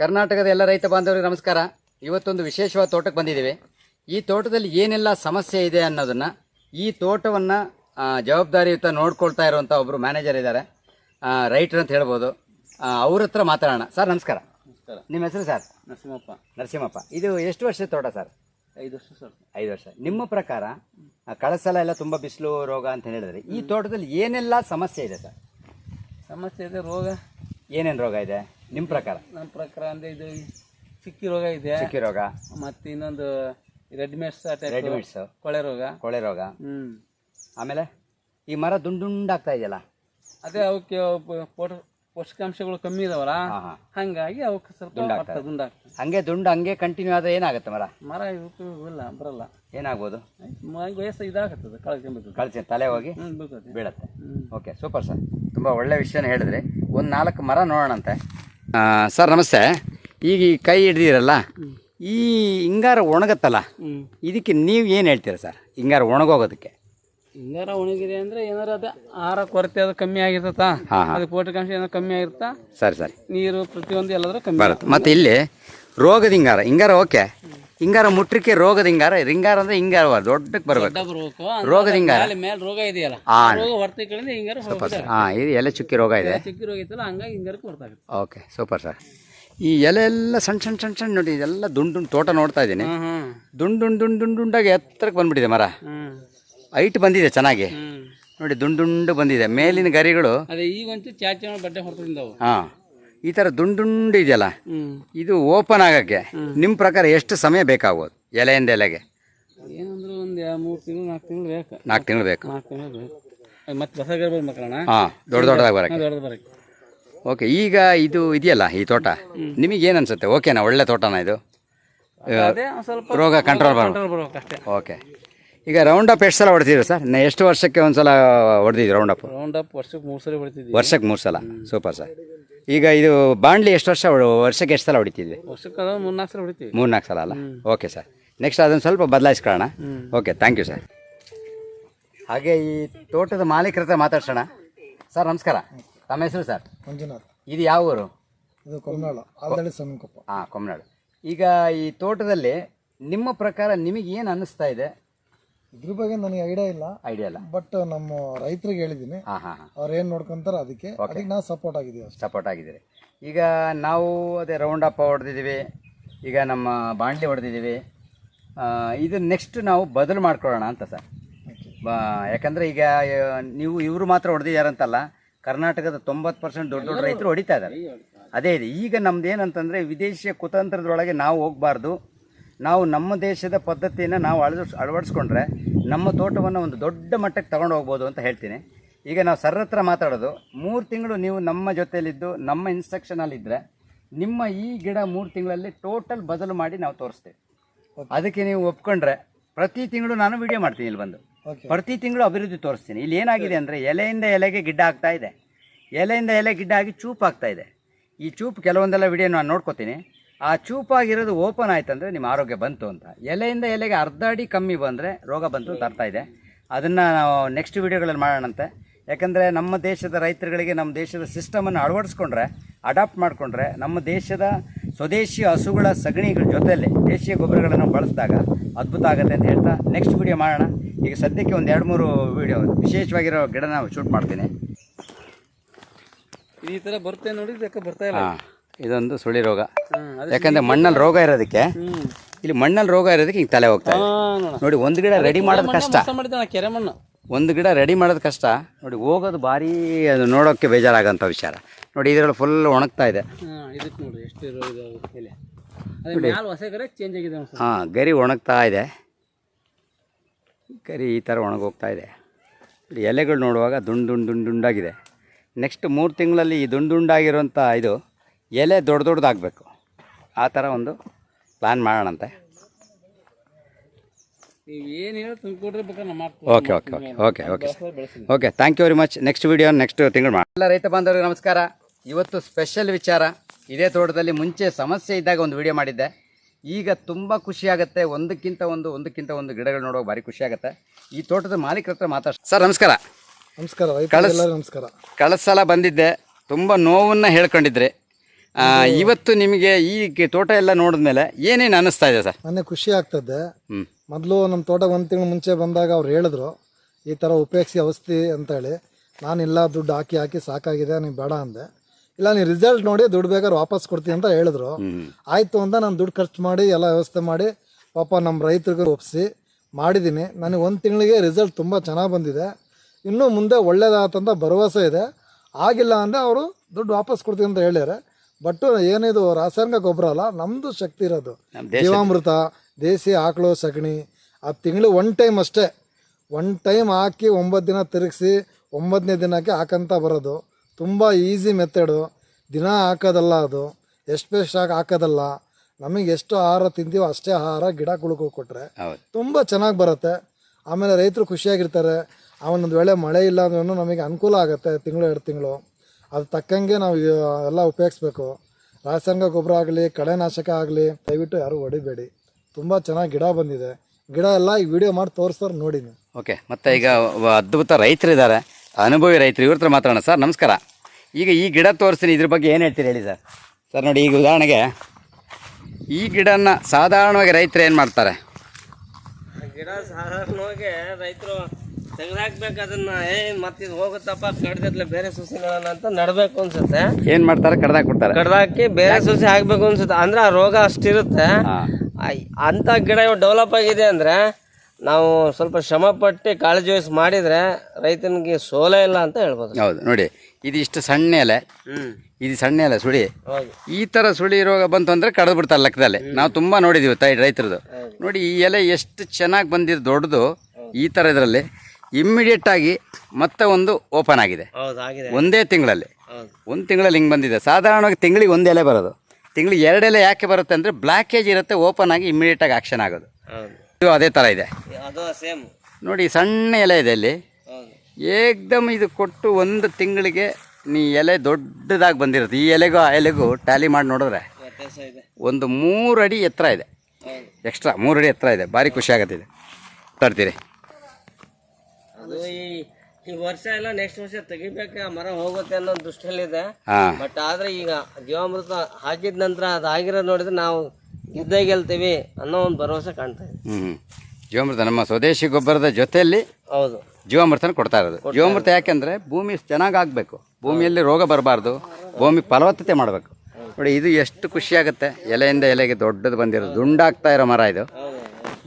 ಕರ್ನಾಟಕದ ಎಲ್ಲ ರೈತ ಬಾಂಧವರಿಗೆ ನಮಸ್ಕಾರ. ಇವತ್ತೊಂದು ವಿಶೇಷವಾದ ತೋಟಕ್ಕೆ ಬಂದಿದ್ದೀವಿ. ಈ ತೋಟದಲ್ಲಿ ಏನೆಲ್ಲ ಸಮಸ್ಯೆ ಇದೆ ಅನ್ನೋದನ್ನು ಈ ತೋಟವನ್ನು ಜವಾಬ್ದಾರಿಯುತ ನೋಡ್ಕೊಳ್ತಾ ಇರುವಂಥ ಒಬ್ಬರು ಮ್ಯಾನೇಜರ್ ಇದ್ದಾರೆ. ರೈಟರ್ ಅಂತ ಹೇಳ್ಬೋದು. ಅವ್ರ ಹತ್ರ ಮಾತಾಡೋಣ. ಸರ್ ನಮಸ್ಕಾರ. ನಮಸ್ಕಾರ. ನಿಮ್ಮ ಹೆಸರು ಸರ್? ನರಸಿಂಹಪ್ಪ. ನರಸಿಂಹಪ್ಪ. ಇದು ಎಷ್ಟು ವರ್ಷದ ತೋಟ ಸರ್? ಐದು ವರ್ಷ ಸರ್. ಐದು ವರ್ಷ. ನಿಮ್ಮ ಪ್ರಕಾರ ಕಳಸಲ ಎಲ್ಲ ತುಂಬ ಬಿಸಿಲು ರೋಗ ಅಂತ ಹೇಳಿದ್ರೆ. ಈ ತೋಟದಲ್ಲಿ ಏನೆಲ್ಲ ಸಮಸ್ಯೆ ಇದೆ ಸರ್? ಸಮಸ್ಯೆ ಇದೆ ರೋಗ. ಏನೇನು ರೋಗ ಇದೆ? ನಿಮ್ಮ ಪ್ರಕಾರ? ನಮ್ಮ ಪ್ರಕಾರ ಅಂದ್ರೆ ಇದು ಚಿಕ್ಕಿ ರೋಗ ಇದೆ. ಚಿಕ್ಕಿ ರೋಗ. ಮತ್ತೆ ಇನ್ನೊಂದು ರೆಡ್ ಮೆಟ್ಸ್ ರೆಡ್ ಮಿಟ್ಸ್ ಕೊಳೆ ರೋಗ. ಕೊಳೆ ರೋಗ. ಹ್ಮ್. ಆಮೇಲೆ ಈ ಮರ ದುಂಡುಂಡಾಗ್ತಾ ಇದೆಯಲ್ಲ? ಅದೇ ಅವಕ್ಕೆ ಪೋಷಕಾಂಶಗಳು ಕಮ್ಮಿ ಇದಾವಲ್ಲ? ಹಂಗಾಗಿ ಅವಕ್ಕೆ ಸ್ವಲ್ಪ ದುಂಡಾಗ್ತದೆ. ಹಂಗೆ ದುಂಡು ಹಂಗೆ ಕಂಟಿನ್ಯೂ ಆದ್ರೆ ಏನಾಗುತ್ತೆ ಮರ? ಮರ ಇಲ್ಲ ಬರಲ್ಲ. ಏನಾಗ್ಬೋದು? ವಯಸ್ಸು ಇದಾಗುತ್ತದೆ ಕಳ್ಕೊಂಡ್ಬಿಡ್ತದೆ ಕಳಿಸಿ ತಲೆ ಹೋಗಿ ಬೀಳತ್ತೆ. ಓಕೆ ಸೂಪರ್ ಸರ್ ತುಂಬ ಒಳ್ಳೆ ವಿಷಯನ ಹೇಳಿದ್ರಿ. ಒಂದು ನಾಲ್ಕು ಮರ ನೋಡೋಣಂತೆ. ಸರ್ ನಮಸ್ತೆ. ಈಗ ಈ ಕೈ ಹಿಡ್ದಿರಲ್ಲ ಈ ಹಿಂಗಾರ ಒಣಗತ್ತಲ್ಲ ಇದಕ್ಕೆ ನೀವು ಏನು ಹೇಳ್ತೀರಾ ಸರ್ ಹಿಂಗಾರ ಒಣಗೋಗೋದಕ್ಕೆ? ಹಿಂಗಾರ ಒಣಗಿದೆ ಅಂದರೆ ಏನಾರ ಅದು ಆಹಾರ ಕೊರತೆ ಅದು ಕಮ್ಮಿ ಆಗಿರ್ತತ. ಅದು ಪೋಷಕಾಂಶ ಏನಾದ್ರು ಕಮ್ಮಿ ಆಗಿರುತ್ತಾ ಸರಿ ಸರಿ. ನೀರು ಪ್ರತಿಯೊಂದು ಎಲ್ಲಾದರೂ ಕಮ್ಮಿ ಬರುತ್ತೆ. ಮತ್ತು ಇಲ್ಲಿ ರೋಗದ ಹಿಂಗಾರ ಹಿಂಗಾರ ಓಕೆ? ಹಿಂಗಾರ ಮುಟ್ರಿಕೆ ರೋಗದ ಹಿಂಗಾರ ಹಿಂಗಾರ ಅಂದ್ರೆ ಹಿಂಗಾರ ದೊಡ್ಡಕ್ಕೆ ಬರಬೇಕು. ರೋಗದ ಹಿಂಗಾರ. ಮೇಲೆ ರೋಗ ಇದೆಯಲ್ಲ. ಆ. ಆ ರೋಗ ಹಿಂಗಾರ ಹಾಂ ಇದು ಎಲೆ ಚುಕ್ಕಿ ರೋಗ ಇದೆ. ಚುಕ್ಕಿ ರೋಗ ಇತ್ತಲ್ಲ ಹಂಗಾಗಿ ಹಿಂಗಾರಕ್ಕೆ ಹೊರತಾಗುತ್ತೆ ಓಕೆ ಸೂಪರ್ ಸರ್. ಈ ಎಲೆ ಎಲ್ಲ ಸಣ್ಣ ಸಣ್ಣ ಸಣ್ಣ ಸಣ್ಣ ನೋಡಿ ಇದೆಲ್ಲ ದುಂಡು ದುಂಡು ತೋಟ ನೋಡ್ತಾ ಇದ್ದೀನಿ. ದುಂಡು ದುಂಡು ದುಂಡು ದುಂಡು ದುಂಡಾಗಿ ಎತ್ತರಕ್ಕೆ ಬಂದ್ಬಿಟ್ಟಿದೆ ಮರ. ಹೈಟ್ ಬಂದಿದೆ ಚೆನ್ನಾಗಿ. ನೋಡಿ ದುಂಡು ದುಂಡು ಬಂದಿದೆ. ಮೇಲಿನ ಗರಿಗಳು ಅದೇ ಈಗ ಬಟ್ಟೆ ಚಾಚಿ ಬಡ್ಡೆ ಹೊರತಿಂದವು ಹಾಂ. ಈ ಥರ ದುಂಡು ದುಂಡು ಇದೆಯಲ್ಲ ಇದು ಓಪನ್ ಆಗೋಕ್ಕೆ. ನಿಮ್ಮ ಪ್ರಕಾರ ಎಷ್ಟು ಸಮಯ ಬೇಕಾಗ್ಬೋದು ಎಲೆಯಿಂದ ಎಲೆಗೆ? ಏನಂದ್ರೆ ಒಂದು ಮೂರು ತಿಂಗಳು ನಾಲ್ಕು ತಿಂಗಳು ಬೇಕು. ನಾಲ್ಕು ತಿಂಗಳು ಬೇಕು. ನಾಲ್ಕು ತಿಂಗಳು ಬೇಕು. ಮತ್ತೆ ಬರ್ಬೇಕಣ್ಣ ಹಾಂ ದೊಡ್ಡ ದೊಡ್ಡದಾಗಿ ಬರೋಕ್ಕೆ. ದೊಡ್ಡದು ಬರಕ್ಕೆ. ಓಕೆ ಈಗ ಇದು ಇದೆಯಲ್ಲ ಈ ತೋಟ? ನಿಮಗೇನು ಅನ್ಸುತ್ತೆ? ಓಕೆನಾ ಒಳ್ಳೆ ತೋಟನಾ ಇದು. ಅದೇ ಒಂದ್ ಸ್ವಲ್ಪ ರೋಗ ಕಂಟ್ರೋಲ್ ಕಂಟ್ರೋಲ್ ಬರ್ಬೇಕು ಅಷ್ಟೇ. ಓಕೆ ಈಗ ರೌಂಡ್ ಅಪ್ ಎಷ್ಟು ಸಲ ಹೊಡೆದಿದ್ರು ಸರ್? ನಾ ಎಷ್ಟು ವರ್ಷಕ್ಕೆ ಒಂದು ಸಲ ಹೊಡೆದಿದ್ದು ರೌಂಡ್ ಅಪ್ ರೌಂಡ್ ಅಪ್ ವರ್ಷಕ್ಕೆ ಮೂರು ಸರಿ ಹೊಡಿತಿದ್ವಿ. ವರ್ಷಕ್ಕೆ ಮೂರು ಸಲ. ಸೂಪರ್ ಸರ್ ಈಗ ಇದು ಬಾಂಡ್ಲಿ ಎಷ್ಟು ವರ್ಷ ಹೊಡ್- ವರ್ಷಕ್ಕೆ ಎಷ್ಟು ಸಲ ಹೊಡಿತಿದ್ವಿ? ವರ್ಷಕ್ಕೆ ಅದ ಮೂರು ನಾಲ್ಕು ಸಲ ಹೊಡಿತೀವಿ. ಮೂರು ನಾಲ್ಕು ಸಲ ಅಲ್ಲ? Okay sir. ನೆಕ್ಸ್ಟ್ ಅದನ್ನು ಸ್ವಲ್ಪ ಬದಲಾಯಿಸ್ಕೊಳ್ಳೋಣ. Okay thank you sir. ಹಾಗೆ ಈ ತೋಟದ ಮಾಲೀಕರ ಹತ್ರ ಮಾತಾಡ್ಸೋಣ. ಸರ್ ನಮಸ್ಕಾರ. ತಮ್ಮ ಹೆಸರು ಸರ್? ಮಂಜುನಾಥ್. ಇದು ಯಾವ ಊರು? ಇದು ಕೊಮ್ನಾಳು. ಆಲ್ದಳ್ಳಿ ಹಾಂ ಕೊಮ್ಮನಾಡು ಈಗ ಈ ತೋಟದಲ್ಲಿ ನಿಮ್ಮ ಪ್ರಕಾರ ನಿಮಗೆ ಏನು ಅನ್ನಿಸ್ತಾ ಇದೆ? ಇದ್ರ ಬಗ್ಗೆ ನನಗೆ ಐಡಿಯಾ ಇಲ್ಲ. ಐಡಿಯಾ ಇಲ್ಲ. ಬಟ್ ನಮ್ಮ ರೈತರಿಗೆ ಹೇಳಿದ್ದೀನಿ ಹಾಂ ಹಾಂ ಹಾಂ. ಅವ್ರು ಏನು ನೋಡ್ಕೊಂತಾರ ಅದಕ್ಕೆ ಅದಕ್ಕೆ ನಾವು ಸಪೋರ್ಟ್ ಆಗಿದ್ದೀವಿ ಅಷ್ಟೇ. ಸಪೋರ್ಟ್ ಆಗಿದ್ದೀರಿ. ಈಗ ನಾವು ಅದೇ ರೌಂಡ್ ಅಪ್ ಹೊಡೆದಿದ್ದೀವಿ. ಈಗ ನಮ್ಮ ಬಾಂಡ್ಲಿ ಹೊಡೆದಿದ್ದೀವಿ. ಇದು ನೆಕ್ಸ್ಟ್ ನಾವು ಬದಲು ಮಾಡ್ಕೊಳ್ಳೋಣ ಅಂತ ಸರ್. ಯಾಕಂದ್ರೆ ಬಾ ಯಾಕಂದರೆ ಈಗ ಆ, ನೀವು ಇವರು ಮಾತ್ರ ಹೊಡೆದಿದ್ದಾರಂತಲ್ಲ ಕರ್ನಾಟಕದ ತೊಂಬತ್ತು ಪರ್ಸೆಂಟ್ ದೊಡ್ಡ ದೊಡ್ಡ ರೈತರು ಹೊಡಿತಾ ಇದ್ದಾರೆ. ಅದೇ ಇದೆ. ಈಗ ನಮ್ದು ಏನಂತಂದರೆ ವಿದೇಶಿಯ ಕುತಂತ್ರದೊಳಗೆ ನಾವು ಹೋಗಬಾರ್ದು. ನಾವು ನಮ್ಮ ದೇಶದ ಪದ್ಧತಿಯನ್ನು ನಾವು ಅಳವಡಿಸ್ ಅಳವಡಿಸ್ಕೊಂಡ್ರೆ ನಮ್ಮ ತೋಟವನ್ನು ಒಂದು ದೊಡ್ಡ ಮಟ್ಟಕ್ಕೆ ತಗೊಂಡು ಹೋಗ್ಬೋದು ಅಂತ ಹೇಳ್ತೀನಿ. ಈಗ ನಾವು ಸರ್ ಹತ್ರ ಮಾತಾಡೋದು ಮೂರು ತಿಂಗಳು ನೀವು ನಮ್ಮ ಜೊತೆಯಲ್ಲಿದ್ದು ನಮ್ಮ ಇನ್ಸ್ಟ್ರಕ್ಷನಲ್ಲಿದ್ದರೆ ನಿಮ್ಮ ಈ ಗಿಡ ಮೂರು ತಿಂಗಳಲ್ಲಿ ಟೋಟಲ್ ಬದಲು ಮಾಡಿ ನಾವು ತೋರಿಸ್ತೇವೆ. ಅದಕ್ಕೆ ನೀವು ಒಪ್ಕೊಂಡ್ರೆ ಪ್ರತಿ ತಿಂಗಳು ನಾನು ವಿಡಿಯೋ ಮಾಡ್ತೀನಿ ಇಲ್ಲಿ ಬಂದು. ಪ್ರತಿ ತಿಂಗಳು ಅಭಿವೃದ್ಧಿ ತೋರಿಸ್ತೀನಿ. ಇಲ್ಲಿ ಏನಾಗಿದೆ ಅಂದರೆ ಎಲೆಯಿಂದ ಎಲೆಗೆ ಗಿಡ್ಡ ಆಗ್ತಾ ಇದೆ. ಎಲೆಯಿಂದ ಎಲೆ ಗಿಡ್ಡ ಆಗಿ ಚೂಪ್ ಆಗ್ತಾ ಇದೆ. ಈ ಚೂಪ್ ಕೆಲವೊಂದೆಲ್ಲ ವಿಡಿಯೋ ನಾನು ನೋಡ್ಕೋತೀನಿ. ಆ ಚೂಪಾಗಿರೋದು ಓಪನ್ ಆಯ್ತು ಅಂದರೆ ನಿಮ್ಮ ಆರೋಗ್ಯ ಬಂತು ಅಂತ. ಎಲೆಯಿಂದ ಎಲೆಗೆ ಅರ್ಧ ಅಡಿ ಕಮ್ಮಿ ಬಂದರೆ ರೋಗ ಬಂತು ಅಂತ ಅರ್ಥ ಇದೆ. ಅದನ್ನು ನಾವು ನೆಕ್ಸ್ಟ್ ವಿಡಿಯೋಗಳಲ್ಲಿ ಮಾಡೋಣಂತೆ. ಯಾಕಂದರೆ ನಮ್ಮ ದೇಶದ ರೈತರುಗಳಿಗೆ ನಮ್ಮ ದೇಶದ ಸಿಸ್ಟಮನ್ನು ಅಳವಡಿಸ್ಕೊಂಡ್ರೆ ಅಡಾಪ್ಟ್ ಮಾಡಿಕೊಂಡ್ರೆ ನಮ್ಮ ದೇಶದ ಸ್ವದೇಶಿ ಹಸುಗಳ ಸಗಣಿಗಳ ಜೊತೆಯಲ್ಲಿ ದೇಶೀಯ ಗೊಬ್ಬರಗಳನ್ನು ಬಳಸಿದಾಗ ಅದ್ಭುತ ಆಗುತ್ತೆ ಅಂತ ಹೇಳ್ತಾ ನೆಕ್ಸ್ಟ್ ವಿಡಿಯೋ ಮಾಡೋಣ. ಈಗ ಸದ್ಯಕ್ಕೆ ಒಂದು ಎರಡು ಮೂರು ವಿಡಿಯೋ ವಿಶೇಷವಾಗಿರೋ ಗಿಡ ನಾವು ಶೂಟ್ ಮಾಡ್ತೀನಿ. ಈ ತರ ಬರುತ್ತೆ ನೋಡಿ ಯಾಕೆ ಬರ್ತಾ ಇಲ್ಲ. ಇದೊಂದು ಸುಳಿ ರೋಗ. ಯಾಕಂದ್ರೆ ಮಣ್ಣಲ್ಲಿ ರೋಗ ಇರೋದಕ್ಕೆ ಇಲ್ಲಿ ಮಣ್ಣಲ್ಲಿ ರೋಗ ಇರೋದಕ್ಕೆ ಹಿಂಗೆ ತಲೆ ಹೋಗ್ತಾ ಇದೆ. ನೋಡಿ. ಒಂದು ಗಿಡ ರೆಡಿ ಮಾಡೋದು ಕಷ್ಟ. ಕೆರೆ ಮಣ್ಣು. ಒಂದು ಗಿಡ ರೆಡಿ ಮಾಡೋದು ಕಷ್ಟ. ನೋಡಿ ಹೋಗೋದು ಭಾರಿ ಅದು ನೋಡೋಕ್ಕೆ ಬೇಜಾರಾಗೋಂಥ ವಿಚಾರ. ನೋಡಿ ಇದರಲ್ಲಿ ಫುಲ್ ಒಣಗ್ತಾ ಇದೆ. ಹಾ ಗರಿ ಒಣಗ್ತಾ ಇದೆ. ಗರಿ ಈ ಥರ ಒಣಗೋಗ್ತಾ ಇದೆ. ಇಲ್ಲಿ ಎಲೆಗಳು ನೋಡುವಾಗ ದುಂಡು ದುಂಡು ದುಂಡು ದುಂಡಾಗಿದೆ. ನೆಕ್ಸ್ಟ್ ಮೂರು ತಿಂಗಳಲ್ಲಿ ಈ ದುಂಡು ದುಂಡಾಗಿರೋಂಥ ಇದು ಎಲೆ ದೊಡ್ಡ ದೊಡ್ಡದಾಗಬೇಕು. ಆ ಥರ ಒಂದು plan ಮಾಡೋಣಂತೆ. Okay okay okay okay okay okay thank you very much next video next ತಿಂಗಳು ಮಾಡಿ ಎಲ್ಲ ರೈತ ಬಾಂಧವರಿಗೆ ನಮಸ್ಕಾರ. ಇವತ್ತು ಸ್ಪೆಷಲ್ ವಿಚಾರ. ಇದೇ ತೋಟದಲ್ಲಿ ಮುಂಚೆ ಸಮಸ್ಯೆ ಇದ್ದಾಗ ಒಂದು ವಿಡಿಯೋ ಮಾಡಿದ್ದೆ. ಈಗ ತುಂಬ ಖುಷಿಯಾಗುತ್ತೆ ಒಂದಕ್ಕಿಂತ ಒಂದು ಒಂದಕ್ಕಿಂತ ಒಂದು ಗಿಡಗಳು ನೋಡುವಾಗ ಭಾರಿ ಖುಷಿಯಾಗುತ್ತೆ ಈ ತೋಟದ ಮಾಲೀಕರ ಹತ್ರ ಮಾತಾಡ್ಸ. ಸರ್ ನಮಸ್ಕಾರ. ನಮಸ್ಕಾರ ನಮಸ್ಕಾರ. ಕಳೆದ ಸಲ ಬಂದಿದ್ದೆ. ತುಂಬ ನೋವನ್ನು ಹೇಳ್ಕೊಂಡಿದ್ರಿ. ಇವತ್ತು ನಿಮಗೆ ಈ ತೋಟ ಎಲ್ಲ ನೋಡಿದ್ಮೇಲೆ ಏನೇನು ಅನಿಸ್ತಾ ಇದೆ ಸರ್? ನನಗೆ ಖುಷಿ ಆಗ್ತದೆ. ಮೊದಲು ನಮ್ಮ ತೋಟ ಒಂದು ತಿಂಗಳು ಮುಂಚೆ ಬಂದಾಗ ಅವ್ರು ಹೇಳಿದ್ರು ಈ ಥರ ಉಪಯೋಗಿಸಿ ಔಷಧಿ ಅಂತೇಳಿ. ನಾನಿಲ್ಲ ದುಡ್ಡು ಹಾಕಿ ಹಾಕಿ ಸಾಕಾಗಿದೆ ನೀವು ಬೇಡ ಅಂದೆ. ಇಲ್ಲ ನೀವು ರಿಸಲ್ಟ್ ನೋಡಿ ದುಡ್ಡು ಬೇಕಾದ್ರೆ ವಾಪಸ್ ಕೊಡ್ತೀನಿ ಅಂತ ಹೇಳಿದ್ರು. ಆಯಿತು ಅಂತ ನಾನು ದುಡ್ಡು ಖರ್ಚು ಮಾಡಿ ಎಲ್ಲ ವ್ಯವಸ್ಥೆ ಮಾಡಿ ಪಾಪ ನಮ್ಮ ರೈತರಿಗೆ ಒಪ್ಪಿಸಿ ಮಾಡಿದ್ದೀನಿ ನನಗೆ ಒಂದು ತಿಂಗಳಿಗೆ ರಿಸಲ್ಟ್ ತುಂಬ ಚೆನ್ನಾಗಿ ಬಂದಿದೆ. ಇನ್ನೂ ಮುಂದೆ ಒಳ್ಳೇದಾಗತ್ತಂತ ಭರವಸೆ ಇದೆ. ಆಗಿಲ್ಲ ಅಂದರೆ ಅವರು ದುಡ್ಡು ವಾಪಸ್ ಕೊಡ್ತೀನಿ ಅಂತ ಹೇಳ್ಯಾರೆ. ಬಟ್ ಏನಿದು ರಾಸಾಯನಿಕ ಗೊಬ್ಬರ ಅಲ್ಲ ನಮ್ದು ಶಕ್ತಿ ಇರೋದು. ಜೀವಾಮೃತ ದೇಸಿ ಆಕಳು ಸಗಣಿ ಆ ತಿಂಗಳು ಒನ್ ಟೈಮ್ ಅಷ್ಟೇ. ಒನ್ ಟೈಮ್ ಹಾಕಿ ಒಂಬತ್ತು ದಿನ ತಿರುಗಿಸಿ ಒಂಬತ್ತನೇ ದಿನಕ್ಕೆ ಹಾಕಂತ ಬರೋದು. ತುಂಬ ಈಸಿ ಮೆಥಡು ದಿನ ಹಾಕೋದಲ್ಲ ಅದು. ಎಷ್ಟು ಬೇಸ್ಟ್ ಹಾಕಿ ಹಾಕೋದಲ್ಲ. ನಮಗೆ ಎಷ್ಟು ಆಹಾರ ತಿಂತೀವೋ ಅಷ್ಟೇ ಆಹಾರ ಗಿಡ ಕುಳುಕು ಕೊಟ್ಟರೆ ತುಂಬ ಚೆನ್ನಾಗಿ ಬರುತ್ತೆ. ಆಮೇಲೆ ರೈತರು ಖುಷಿಯಾಗಿರ್ತಾರೆ. ಅವನೊಂದು ವೇಳೆ ಮಳೆ ಇಲ್ಲ ಅಂದ್ರೂ ನಮಗೆ ಅನುಕೂಲ ಆಗುತ್ತೆ ತಿಂಗಳು ಎರಡು ತಿಂಗಳು. ಅದು ತಕ್ಕಂಗೆ ನಾವು ಎಲ್ಲ ಉಪಯೋಗಿಸ್ಬೇಕು. ರಾಸಾಯನಿಕ ಗೊಬ್ಬರ ಆಗಲಿ ಕಳೆನಾಶಕ ಆಗಲಿ ದಯವಿಟ್ಟು ಯಾರು ಹೊಡಿಬೇಡಿ. ತುಂಬ ಚೆನ್ನಾಗಿ ಗಿಡ ಬಂದಿದೆ. ಗಿಡ ಎಲ್ಲ ಈ ವಿಡಿಯೋ ಮಾಡಿ ತೋರಿಸ್ತಾರೆ ನೋಡಿ ನೀವು. ಓಕೆ ಮತ್ತು ಈಗ ಅದ್ಭುತ ಅದ್ಭುತ ರೈತರಿದ್ದಾರೆ. ಅನುಭವಿ ರೈತರು ಇವ್ರ ಹತ್ರ ಮಾತಾಡೋಣ ಸರ್ ನಮಸ್ಕಾರ. ಈಗ ಈ ಗಿಡ ತೋರಿಸ್ತೀನಿ ಇದ್ರ ಬಗ್ಗೆ ಏನು ಹೇಳ್ತೀರಿ ಹೇಳಿ ಸರ್? ಸರ್ ನೋಡಿ ಈಗ ಉದಾಹರಣೆಗೆ ಈ ಗಿಡನ ಸಾಧಾರಣವಾಗಿ ರೈತರು ಏನು ಮಾಡ್ತಾರೆ? ಗಿಡ ಸಾಧಾರಣವಾಗಿ ರೈತರು ತೆಗೆದಾಕ್ಬೇಕು ಅದನ್ನ ಏ ಹೋಗುತ್ತಪ್ಪ ಕಡ್ದತ್ಲೆ ಬೇರೆ ಸಸಿ ಅಂತ ನಡ್ಬೇಕು ಅನ್ಸುತ್ತೆ. ಏನು ಮಾಡ್ತಾರೆ? ಕಡ್ದಾಕ್ಬಿಡ್ತಾರೆ. ಕಡ್ದಾಕಿ ಬೇರೆ ಸೊಸೆ ಹಾಕ್ಬೇಕು ಅನ್ಸುತ್ತೆ. ಅಂದ್ರೆ ಆ ರೋಗ ಅಷ್ಟಿರುತ್ತೆ. ಅಂತ ಗಿಡ ಇವಾಗ ಡೆವಲಪ್ ಆಗಿದೆ ಅಂದ್ರೆ ನಾವು ಸ್ವಲ್ಪ ಶ್ರಮ ಪಟ್ಟು ಕಾಳಜಿ ವಹಿಸಿ ಮಾಡಿದ್ರೆ ರೈತನಿಗೆ ಸೋಲೇ ಇಲ್ಲ ಅಂತ ಹೇಳ್ಬೋದು. ಹೌದು ನೋಡಿ ಇದು ಇಷ್ಟು ಸಣ್ಣ ಎಲೆ. ಇದು ಸಣ್ಣ ಎಲೆ ಸುಳಿ. ಈ ಥರ ಸುಳಿ ರೋಗ ಬಂತು ಅಂದರೆ ಕಡ್ದು ಬಿಡ್ತಾರೆ ಲೆಕ್ಕದಲ್ಲಿ ನಾವು ತುಂಬ ನೋಡಿದ್ದೀವಿ ತಾಯಿ ರೈತರದು. ನೋಡಿ ಈ ಎಲೆ ಎಷ್ಟು ಚೆನ್ನಾಗಿ ಬಂದಿದ್ದು ದೊಡ್ಡದು ಈ ಥರ ಇದರಲ್ಲಿ. ಇಮ್ಮಿಡಿಯೇಟಾಗಿ ಮತ್ತೆ ಒಂದು ಓಪನ್ ಆಗಿದೆ. ಹೌದು ಆಗಿದೆ. ಒಂದೇ ತಿಂಗಳಲ್ಲಿ. ಹೌದು. ಒಂದು ತಿಂಗಳಲ್ಲಿ ಹಿಂಗೆ ಬಂದಿದೆ. ಸಾಧಾರಣವಾಗಿ ತಿಂಗಳಿಗೆ ಒಂದು ಎಲೆ ಬರೋದು. ತಿಂಗಳಿಗೆ ಎರಡು ಎಲೆ ಯಾಕೆ ಬರುತ್ತೆ ಅಂದರೆ ಬ್ಲ್ಯಾಕೇಜ್ ಇರುತ್ತೆ ಓಪನ್ ಆಗಿ ಇಮ್ಮಿಡಿಯೇಟಾಗಿ ಆಕ್ಷನ್ ಆಗೋದು. ಹೌದು. ಇದು ಅದೇ ಥರ ಇದೆ. ಅದು ಸೇಮ್ ನೋಡಿ ಸಣ್ಣ ಎಲೆ ಇದೆ ಇಲ್ಲಿ. ಹೌದು. ಏಕ್ದಮ್ ಇದು ಕೊಟ್ಟು ಒಂದು ತಿಂಗಳಿಗೆ ನೀ ಎಲೆ ದೊಡ್ಡದಾಗಿ ಬಂದಿರುತ್ತೆ. ಈ ಎಲೆಗೂ ಆ ಎಲೆಗೂ ಟ್ಯಾಲಿ ಮಾಡಿ ನೋಡಿದ್ರೆ ವ್ಯತ್ಯಾಸ ಇದೆ? ಒಂದು ಮೂರು ಅಡಿ ಎತ್ತರ ಇದೆ. ಹೌದು. ಎಕ್ಸ್ಟ್ರಾ ಮೂರು ಅಡಿ ಎತ್ತರ ಇದೆ. ಭಾರಿ ಖುಷಿ ಆಗತ್ತಿದೆ ತರ್ತೀರಿ. ಅದು ಈ ಈ ವರ್ಷ ಎಲ್ಲ ನೆಕ್ಸ್ಟ್ ವರ್ಷ ತೆಗಿಬೇಕು ಆ ಮರ ಹೋಗುತ್ತೆ ಅನ್ನೋ ದೃಷ್ಟಿಯಲ್ಲಿದೆ. ಹಾಂ. ಬಟ್ ಆದ್ರೆ ಈಗ ಜೀವಾಮೃತ ಹಾಕಿದ ನಂತರ ಅದಾಗಿರೋ ನೋಡಿದ್ರೆ ನಾವು ಇದ್ದೇ ಗೆಲ್ತೀವಿ ಅನ್ನೋ ಒಂದು ಭರವಸೆ ಕಾಣ್ತಾ ಇದೆ. ಹ್ಞೂ ಜೀವಾಮೃತ ನಮ್ಮ ಸ್ವದೇಶಿ ಗೊಬ್ಬರದ ಜೊತೆಯಲ್ಲಿ ಹೌದು. ಜೀವಾಮೃತನ ಕೊಡ್ತಾ ಇರೋದು. ಜೀವಾಮೃತ ಯಾಕೆಂದರೆ ಭೂಮಿ ಚೆನ್ನಾಗಿ ಆಗಬೇಕು. ಭೂಮಿಯಲ್ಲಿ ರೋಗ ಬರಬಾರ್ದು. ಭೂಮಿ ಫಲವತ್ತತೆ ಮಾಡಬೇಕು. ನೋಡಿ ಇದು ಎಷ್ಟು ಖುಷಿ ಆಗುತ್ತೆ. ಎಲೆಯಿಂದ ಎಲೆಗೆ ದೊಡ್ಡದು ಬಂದಿರೋದು. ದುಂಡಾಗ್ತಾ ಇರೋ ಮರ ಇದು.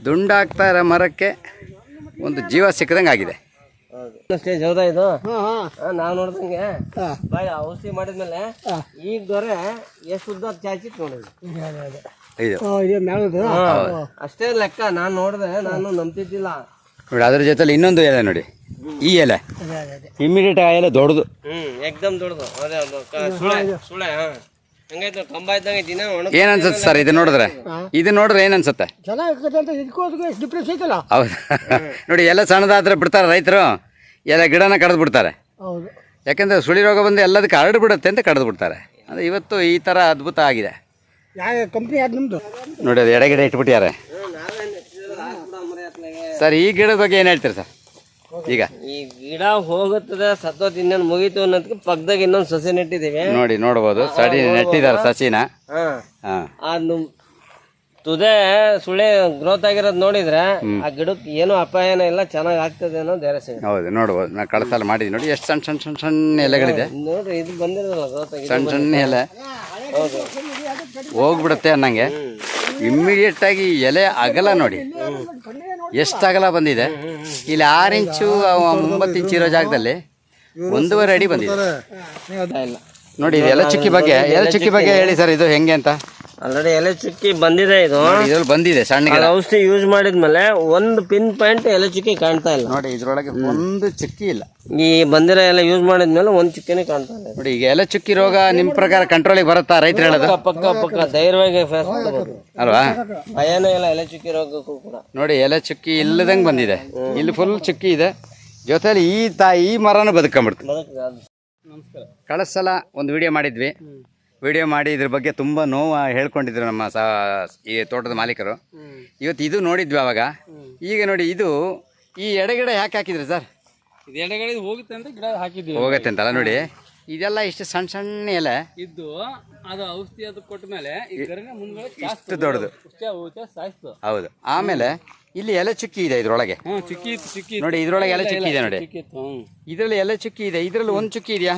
ದುಂಡಾಗ್ತಾ ಇರೋ ಮರಕ್ಕೆ ಒಂದು ಜೀವ ಸಿಕ್ಕದಂಗೆ ಆಗಿದೆ ಸ್ಟೇಜ್ ಹೌದಾ ಇದು. ನಾವ್ ನೋಡ್ದಂಗೆ. ಬಾಯ್ ಔಷಧಿ ಮಾಡಿದ್ಮೇಲೆ ಈಗ ದೊರೆ ಎಷ್ಟು ಉದ್ದ ಚಾಚಿತ್ ನೋಡಿದ್ರು ಇದು. ಅಷ್ಟೇ ಲೆಕ್ಕ ನಾನ್ ನೋಡ್ದೆ ನಾನು ನಂಬ್ತಿದ್ದಿಲ್ಲ. ನೋಡಿ ಅದ್ರ ಜೊತೆಲಿ ಇನ್ನೊಂದು ಎಲೆ ನೋಡಿ. ಈ ಎಲೆ. ಇಮಿಡಿಯೇಟ್ ಆ ಎಲೆ ದೊಡ್ಡದು. ಹ್ಮ್ ಎಕ್ದಮ್ ದೊಡ್ಡದು. ಅದೇ ಅದು ಕ- ಸುಳೆ ಸುಳೆ ಹಾ. ಕಂಬ ಇದ್ದಂಗೆ ದಿನ ಒಣ ಏನ್ ಅನ್ಸುತ್ತೆ ಸರ್ ಇದು ನೋಡಿದ್ರೆ? ಇದು ನೋಡಿದ್ರೆ ಏನ್ ಅನ್ಸುತ್ತೆ? ಅಂತ ಇದಕ್ಕೂ ಅದಕ್ಕೆ ಡಿಫ್ರೆನ್ಸ್ ಐತಲ್ಲ ಹೌದು. ನೋಡಿ ಎಲ್ಲ ಸಣ್ಣದಾದ್ರೆ ಬಿಡ್ತಾರೆ ರೈತರು. ಎಲ್ಲ ಗಿಡನ ಕಡ್ದು ಬಿಡ್ತಾರೆ. ಹೌದು. ಯಾಕಂದ್ರೆ ಸುಳಿ ರೋಗ ಬಂದು ಎಲ್ಲದಕ್ಕೆ ಹರಡು ಬಿಡುತ್ತೆ ಅಂತ ಕಡ್ದು ಬಿಡ್ತಾರೆ. ಅಂದ್ರೆ ಇವತ್ತು ಈ ಥರ ಅದ್ಭುತ ಆಗಿದೆ. ಯಾವ ಕಂಪ್ನಿ ಅದು ನಿಮ್ಮದು ನೋಡಿ ಅದು ಎಡಗಿಡ ಇಟ್ಬಿಟ್ಟಿದ್ದಾರೆ. ಸರ್ ಈ ಗಿಡದ ಬಗ್ಗೆ ಏನು ಹೇಳ್ತೀರಿ ಸರ್? ಈಗ. ಈ ಗಿಡ ಹೋಗುತ್ತದೆ ಸತ್ತೋತ್ ಇನ್ನೊಂದು ಮುಗೀತು ಅನ್ನೋದಕ್ಕೆ ಪಕ್ಕದಾಗ ಇನ್ನೊಂದು ಸಸಿ ನೆಟ್ಟಿದ್ದೀವಿ. ನೋಡಿ ನೋಡ್ಬೋದು. ಸಡಿ ನೆಟ್ಟಿದ್ದಾರೆ ಸಸಿನ. ಹಾ. ಹಾಂ. ಅದು ತುದೆ ಸುಳೆ ಗ್ರೋತ್ ಆಗಿರೋದು ನೋಡಿದ್ರೆ ಆ ಗಿಡಕ್ಕೆ ಏನು ಅಪಾಯನ ಇಲ್ಲ ಚೆನ್ನಾಗಿ ಆಗ್ತದೆ ಅನ್ನೋ ಧೈರ್ಯ ಸಿಗುತ್ತೆ. ಹೌದು ನೋಡ್ಬೋದು ನಾ ಕಳಸಲ್ಲಿ ಮಾಡಿದ್ವಿ ನೋಡಿ ಎಷ್ಟು ಸಣ್ಣ ಸಣ್ಣ ಸಣ್ಣ ಸಣ್ಣ ಎಲೆಗಳಿದೆ. ನೋಡ್ರಿ ಇದು ಬಂದಿರೋದಲ್ಲ ಗ್ರೋತ್ ಸಣ್ಣ ಸಣ್ಣ ಎಲೆ. ಹೋಗ್ಬಿಡುತ್ತೆ ಅನ್ನಂಗೆ. ಇಮ್ಮಿಡಿಯೇಟ್ ಆಗಿ ಎಲೆ ಅಗಲ ನೋಡಿ. ಎಷ್ಟು ಅಗಲ ಬಂದಿದೆ? ಇಲ್ಲಿ ಆರು ಇಂಚು ಒಂಬತ್ತು ಇಂಚು ಇರೋ ಜಾಗದಲ್ಲಿ ಒಂದೂವರೆ ಅಡಿ ಬಂದಿದೆ. ಇಲ್ಲ ನೋಡಿ ಇದು ಎಲೆ ಚುಕ್ಕಿ ಬಗ್ಗೆ ಎಲೆ ಚುಕ್ಕಿ ಬಗ್ಗೆ ಹೇಳಿ ಸರ್ ಇದು ಹೆಂಗೆ ಅಂತ? ಆಲ್ರೆಡಿ ಎಲೆ ಚುಕ್ಕಿ ಬಂದಿದೆ ಇದು. ಇದ್ರಲ್ಲಿ ಬಂದಿದೆ ಸಣ್ಣ ಅದು ಔಷಧಿ ಯೂಸ್ ಮಾಡಿದ್ಮೇಲೆ ಒಂದು ಪಿನ್ ಪಾಯಿಂಟ್ ಎಲೆ ಚುಕ್ಕಿ ಕಾಣ್ತಾ ಇಲ್ಲ. ನೋಡಿ ಇದ್ರೊಳಗೆ ಒಂದು ಚುಕ್ಕಿ ಇಲ್ಲ. ಈ ಬಂದಿರೋ ಎಲ್ಲ ಯೂಸ್ ಮಾಡಿದ್ಮೇಲೆ ಒಂದು ಚುಕ್ಕಿನೇ ಕಾಣ್ತಾ ಇಲ್ಲ ನೋಡಿ ಈಗ ಎಲೆ ಚುಕ್ಕಿ ರೋಗ ನಿಮ್ಮ ಪ್ರಕಾರ ಕಂಟ್ರೋಲಿಗೆ ಬರುತ್ತಾ ರೈತರು ಹೇಳೋದು? ಪಕ್ಕ ಪಕ್ಕ ಧೈರ್ಯವಾಗಿ ಫೇಸ್ ಮಾಡ್ಬೋದು. ಅಲ್ವಾ? ಭಯನೇ ಇಲ್ಲ ಎಲೆ ಚುಕ್ಕಿ ರೋಗಕ್ಕೂ ಕೂಡ. ನೋಡಿ ಎಲೆ ಚುಕ್ಕಿ ಇಲ್ಲದಂಗೆ ಬಂದಿದೆ. ಇಲ್ಲಿ ಫುಲ್ ಚುಕ್ಕಿ ಇದೆ. ಜೊತೆಲಿ ಈ ತಾ ಈ ಮರನೂ ಬದುಕೊಂಬಿಡ್ತು ಬದುಕ್ತದೆ ನಮಸ್ಕಾರ ಕಳಸಲ ಒಂದು ವಿಡಿಯೋ ಮಾಡಿದ್ವಿ. ವಿಡಿಯೋ ಮಾಡಿ ಇದ್ರ ಬಗ್ಗೆ ತುಂಬ ನೋವು ಹೇಳ್ಕೊಂಡಿದ್ರು ನಮ್ಮ ಸಾ ಈ ತೋಟದ ಮಾಲೀಕರು. ಇವತ್ತು ಇದು ನೋಡಿದ್ವಿ ಅವಾಗ. ಈಗ ನೋಡಿ ಇದು ಈ ಎಡಗಡೆ ಯಾಕೆ ಹಾಕಿದ್ರಿ ಸರ್? ಇದು ಎಡಗಡೆ ಹೋಗುತ್ತೆ ಅಂತ ಗಿಡ ಹಾಕಿದ್ವಿ ಹೋಗುತ್ತೆ ಅಂತಲ್ಲ ನೋಡಿ. ಇದೆಲ್ಲ ಇಷ್ಟು ಸಣ್ಣ ಸಣ್ಣ ಎಲೆ. ಇದ್ದು ಅದು ಔಷಧಿ ಅದು ಕೊಟ್ಟ ಮೇಲೆ ಇಷ್ಟು ದೊಡ್ಡದು. ಹೌದು. ಆಮೇಲೆ ಇಲ್ಲಿ ಎಲೆ ಚುಕ್ಕಿ ಇದೆ ಇದ್ರೊಳಗೆ. ಚುಕ್ಕಿ ಚುಕ್ಕಿ ನೋಡಿ ಇದ್ರೊಳಗೆ ಎಲೆ ಚುಕ್ಕಿ ಇದೆ ನೋಡಿ. ಇದರಲ್ಲಿ ಎಲೆ ಚುಕ್ಕಿ ಇದೆ. ಇದರಲ್ಲಿ ಒಂದು ಚುಕ್ಕಿ ಇದೆಯಾ?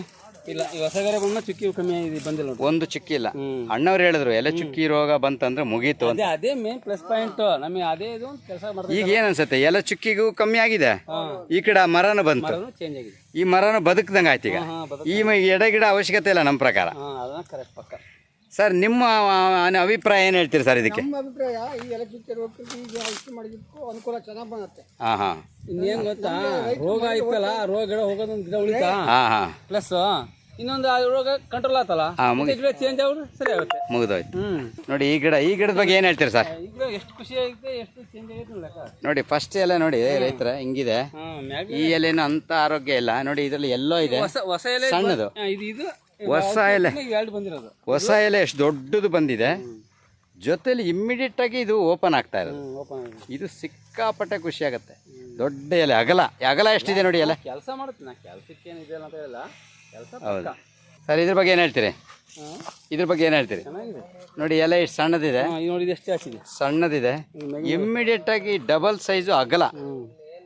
ಇಲ್ಲ ಈ ಹೊಸ ಗರೆ ಬಂದ ಚುಕ್ಕಿ ಕಮ್ಮಿ ಆಗಿದೆ ಬಂದಿಲ್ಲ ನೋಡಿ ಒಂದು ಚುಕ್ಕಿ ಇಲ್ಲ. ಅಣ್ಣವ್ರು ಹೇಳಿದ್ರು ಎಲೆ ಚುಕ್ಕಿ ರೋಗ ಬಂತಂದ್ರೆ ಮುಗೀತು ಅಂತ. ಅದೇ ಅದೇ ಮೇನ್ ಪ್ಲಸ್ ಪಾಯಿಂಟ್ ನಮಗೆ ಅದೇ ಇದು ಕೆಲಸ ಈಗ ಏನ್ ಅನ್ಸುತ್ತೆ ಎಲೆ ಚುಕ್ಕಿಗೂ ಕಮ್ಮಿ ಆಗಿದೆ. ಈ ಕಡೆ ಆ ಮರನ ಬಂತು. ಚೇಂಜ್ ಆಗಿದೆ. ಈ ಮರನ ಬದುಕ್ದಂಗೆ ಆಯ್ತು ಈಗ. ಹಾ ಈ ಮ- ಎಡೆ ಗಿಡ ಅವಶ್ಯಕತೆ ಇಲ್ಲ ನಮ್ಮ ಪ್ರಕಾರ. ಹಾ ಅದನ್ನ ಕರೆಕ್ಟ್ ಪಕ್ಕ. ಸರ್ ನಿಮ್ಮ ಅಭಿಪ್ರಾಯ ಏನು ಹೇಳ್ತೀರಿ ಸರ್ ಇದಕ್ಕೆ? ನಮ್ಮ ಅಭಿಪ್ರಾಯ ಈ ಎಲೆಕ್ಟ್ರಿಕ್ ರೋಗಕ್ಕೆ ಈಗ ಔಷಧಿ ಮಾಡಿದ್ದಕ್ಕೂ ಅನುಕೂಲ ಚೆನ್ನಾಗಿ ಬಂದತ್ತೆ ಹಾಂ ಹಾಂ. ಇನ್ನೇನ್ ಗೊತ್ತಾ? ರೋಗ ಇತ್ತಲ್ಲ ರೋಗ ಗಿಡ ಹೋಗೋದೊಂದು ಗಿಡ ಉಳಿತಾ? ಹಾಂ ಹಾಂ. ಪ್ಲಸ್ ಇನ್ನೊಂದು ಆ ರೋಗ ಕಂಟ್ರೋಲ್ ಆತಲ್ಲ? ಹಾ, ಮುಗಿ- ಮತ್ತೆ ಗಿಡ ಚೇಂಜ್ ಆಗೋದು ಸರಿ ಆಗುತ್ತೆ. ಮುಗಿದೋಯ್ತು. ಹ್ಮ್. ನೋಡಿ ಈ ಗಿಡ ಈ ಗಿಡದ ಬಗ್ಗೆ ಏನು ಹೇಳ್ತೀರಿ ಸರ್? ಈಗ ಎಷ್ಟು ಖುಷಿ ಆಗುತ್ತೆ ಎಷ್ಟು ಚೇಂಜ್ ಆಗೈತೆ ಲೆಕ್ಕ ನೋಡಿ ಫಸ್ಟ್ ಎಲ್ಲ ನೋಡಿ ರೈತರ ಹಿಂಗಿದೆ. ಹಾ ಮ್ಯಾಗ ಈ ಎಲೆನೂ ಅಂತ ಆರೋಗ್ಯ ಇಲ್ಲ. ನೋಡಿ ಇದರಲ್ಲಿ ಎಲ್ಲೋ ಇದೆ. ಹೊಸ ಹೊಸ ಎಲೆ ಸಣ್ಣದು. ಹಾ, ಇದು ಇದು ಹೊಸ ಎಲೆ. ಎರಡು ಬಂದಿರೋದು. ಹೊಸ ಎಲೆ ಎಷ್ಟು ದೊಡ್ಡದು ಬಂದಿದೆ. ಜೊತೆಲಿ ಇಮ್ಮಿಡಿಯೇಟ್ ಆಗಿ ಇದು ಓಪನ್ ಆಗ್ತಾ ಇರೋದು. ಓಪನ್ ಇದು ಸಿಕ್ಕಾಪಟ್ಟೆ ಖುಷಿ ಆಗುತ್ತೆ. ದೊಡ್ಡ ಎಲೆ ಅಗಲ. ಅಗಲ ಎಷ್ಟಿದೆ ನೋಡಿ ಎಲೆ? ಕೆಲಸ ಮಾಡುತ್ತೆ ನಾ ಕೆಲ್ಸಕ್ಕೆ ಏನಿದೆ ಅಂತ ಹೇಳಿಲ್ಲ. ಕೆಲಸ ಹೌದು. ಸರ್ ಇದ್ರ ಬಗ್ಗೆ ಏನು ಹೇಳ್ತೀರಿ? ಇದ್ರ ಬಗ್ಗೆ ಏನು ಹೇಳ್ತೀರಿ? ನೋಡಿ ಎಲೆ ಎಷ್ಟು ಸಣ್ಣದಿದೆ. ನೋಡಿ ಎಷ್ಟು ಜಾಸ್ತಿ ಸಣ್ಣದಿದೆ. ಇಮ್ಮಿಡಿಯೇಟ್ ಆಗಿ ಡಬಲ್ ಸೈಜು ಅಗಲ.